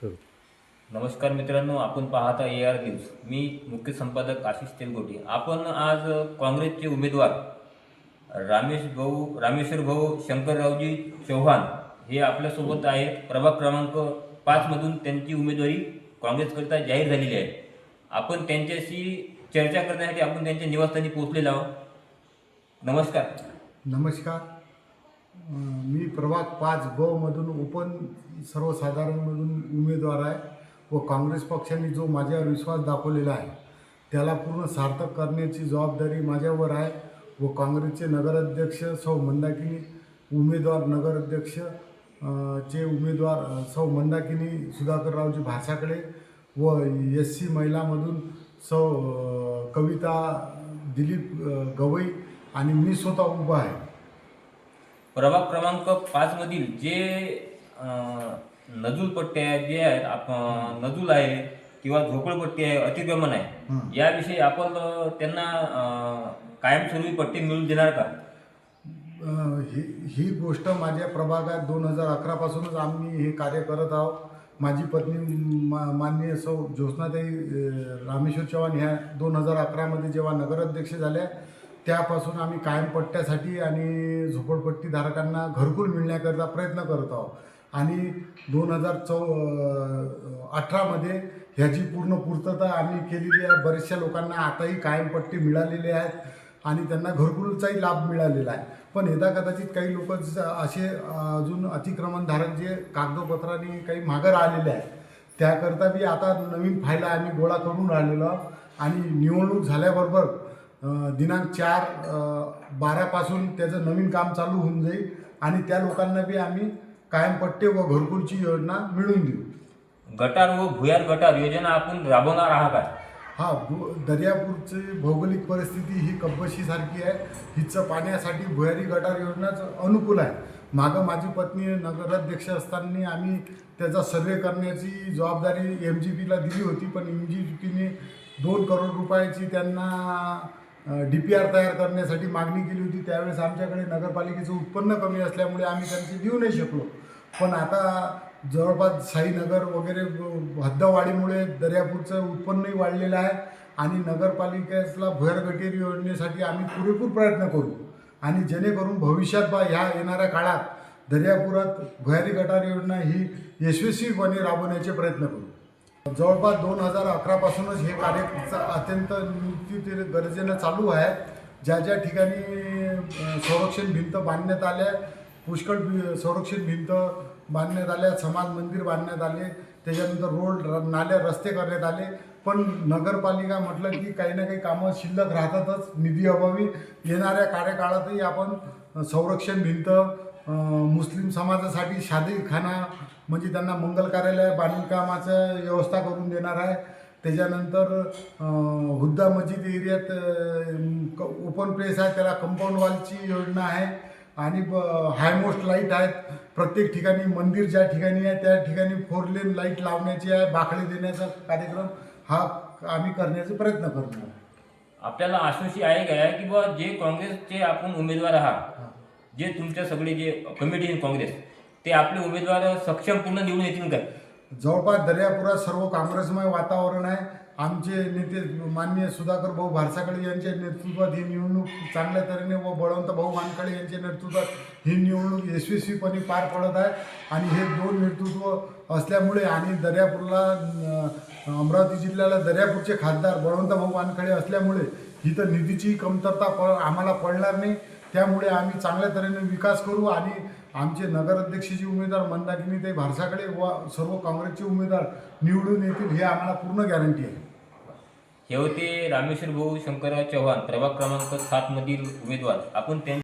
सुरू नमस्कार मित्रांनो आपण पाहता ए आर न्यूज मी मुख्य संपादक आशिष तेलगोटे. आपण आज काँग्रेसचे उमेदवार रामेश भाऊ रामेश्वर भाऊ शंकररावजी चव्हाण हे आपल्यासोबत आहेत. प्रभाग क्रमांक पाचमधून त्यांची उमेदवारी काँग्रेसकरिता जाहीर झालेली आहे. आपण त्यांच्याशी चर्चा करण्यासाठी आपण त्यांच्या निवासस्थानी पोहोचलेलो आहोत. नमस्कार. नमस्कार. मी प्रभाग पाच ब मधून ओपन सर्वसाधारणमधून उमेदवार आहे व काँग्रेस पक्षाने जो माझ्यावर विश्वास दाखवलेला आहे त्याला पूर्ण सार्थक करण्याची जबाबदारी माझ्यावर आहे व काँग्रेसचे नगराध्यक्ष सौ मंदाकिनी उमेदवार नगराध्यक्ष चे उमेदवार सौ मंदाकिनी सुधाकररावजी भासाकडे व एस सी महिलामधून सौ कविता दिलीप गवई आणि मी स्वतः उभा आहे. प्रभाग क्रमांक पाच मधील जे नजूल पट्टे आहेत जे आहेत आप नजूल आहे किंवा झोपडपट्टी आहे अतिक्रमण आहे. याविषयी आपण अं, त्यांना अं, कायमस्वरूपी पट्टी मिळवून देणार का अं, ही ही गोष्ट माझ्या प्रभागात दोन हजार अकरापासूनच आम्ही हे कार्य करत आहोत माझी पत्नी मा माननीय सौ ज्योत्स्नाताई अं, रामेश्वर चव्हाण ह्या दोन हजार अकरामध्ये जेव्हा नगराध्यक्ष झाल्या त्यापासून आम्ही कायम पट्ट्यासाठी आणि झोपडपट्टीधारकांना घरकुल मिळण्याकरता प्रयत्न करत आहोत. आणि दोन हजार चौ अठरामध्ये ह्याची पूर्ण पूर्तता आम्ही केलेली आहे. बऱ्याचशा लोकांना आताही कायमपट्टी मिळालेली आहेत आणि त्यांना घरकुलचाही लाभ मिळालेला आहे. पण यदा कदाचित काही लोक असे अजून अतिक्रमणधारक जे कागदपत्रांनी काही मागं राहिलेले आहेत त्याकरता बी आता नवीन फायला आम्ही गोळा करून राहिलेलो आहोत. आणि निवडणूक झाल्याबरोबर दिनांक चार बारापासून त्याचं नवीन काम चालू होऊन जाईल आणि त्या लोकांना बी आम्ही कायम पट्टे व घरकुलची योजना मिळवून देऊ. गटार व भुयार गटार योजना आपण राबवणार आहात का? हा दर्यापूरची भौगोलिक परिस्थिती ही कब्बशीसारखी आहे. हिचं पाण्यासाठी भुयारी गटार योजनाच अनुकूल आहे. मागं माझी पत्नी नगराध्यक्ष असताना आम्ही त्याचा सर्वे करण्याची जबाबदारी एम जी पीला दिली होती पण एम जी पीने दोन करोड रुपयाची त्यांना डी पी आर तयार करण्यासाठी मागणी केली होती. त्यावेळेस आमच्याकडे नगरपालिकेचं उत्पन्न कमी असल्यामुळे आम्ही त्यांची देऊ नाही शकलो. पण आता जवळपास साईनगर वगैरे हद्दवाढीमुळे दर्यापूरचं उत्पन्नही वाढलेलं आहे आणि नगरपालिकेला भुयारगटेरी योजनेसाठी आम्ही पुरेपूर प्रयत्न करू. आणि जेणेकरून भविष्यात बा ह्या येणाऱ्या काळात दर्यापुरात भुयारी गटार योजना ही यशस्वीपणे राबवण्याचे प्रयत्न करू. जवळपास दोन हजार अकरापासूनच हे कार्य अत्यंत निश्चित गरजेनं चालू आहे. ज्या ज्या ठिकाणी संरक्षण भिंत बांधण्यात आल्या पुष्कळ संरक्षित संरक्षण भिंत बांधण्यात आल्या समाज मंदिर बांधण्यात आले त्याच्यानंतर रोड र- नाले रस्ते करण्यात आले. पण नगरपालिका म्हटलं की काही ना काही कामं शिल्लक राहतातच निधी अभावी येणाऱ्या कार्यकाळातही आपण संरक्षण भिंत मुस्लिम समाजासाठी शादीखाना म्हणजे त्यांना मंगल कार्यालय बांधकामाचं व्यवस्था करून देणार आहे. त्याच्यानंतर हुद्दा मस्जिद एरियात ओपन प्लेस आहे. त्याला कंपाऊंड वॉलची योजना आहे. आणि हायमोस्ट लाइट आहेत. प्रत्येक ठिकाणी मंदिर ज्या ठिकाणी आहे त्या ठिकाणी फोर लेन लाइट लावण्याची आहे. बाकडे देण्याचा कार्यक्रम हा आम्ही करण्याचा प्रयत्न करतो आपल्याला आश्वासी आहे काय की बा जे काँग्रेसचे आपण उमेदवार आहात जे तुमच्या सगळे जे कमिटी काँग्रेस ते आपले उमेदवार सक्षम पूर्ण निवडून येतील काय जवळपास दर्यापुरात सर्व काँग्रेसमय वातावरण आहे. आमचे नेते माननीय सुधाकर भाऊ भारसाकडे यांच्या नेतृत्वात ही निवडणूक चांगल्या तऱ्हेने व बळवंत भाऊ मानकडे यांच्या नेतृत्वात ही निवडणूक यशस्वीपणे पार पडत आहे. आणि हे दोन नेतृत्व असल्यामुळे आणि दर्यापूरला अमरावती जिल्ह्याला दर्यापूरचे खासदार बळवंत भाऊ वानखडे असल्यामुळे इथं निधीची कमतरता प आम्हाला पडणार नाही. त्यामुळे आम्ही चांगल्या तऱ्हेने विकास करू आणि आमचे नगराध्यक्षचे उमेदवार मंदाकिनी ते भारसाकडे व सर्व काँग्रेसचे उमेदवार निवडून येतील हे आम्हाला पूर्ण गॅरंटी आहे. हे होते रामेश्वर भाऊ शंकरराव चव्हाण प्रभाग क्रमांक सातमधील उमेदवार. आपण त्यां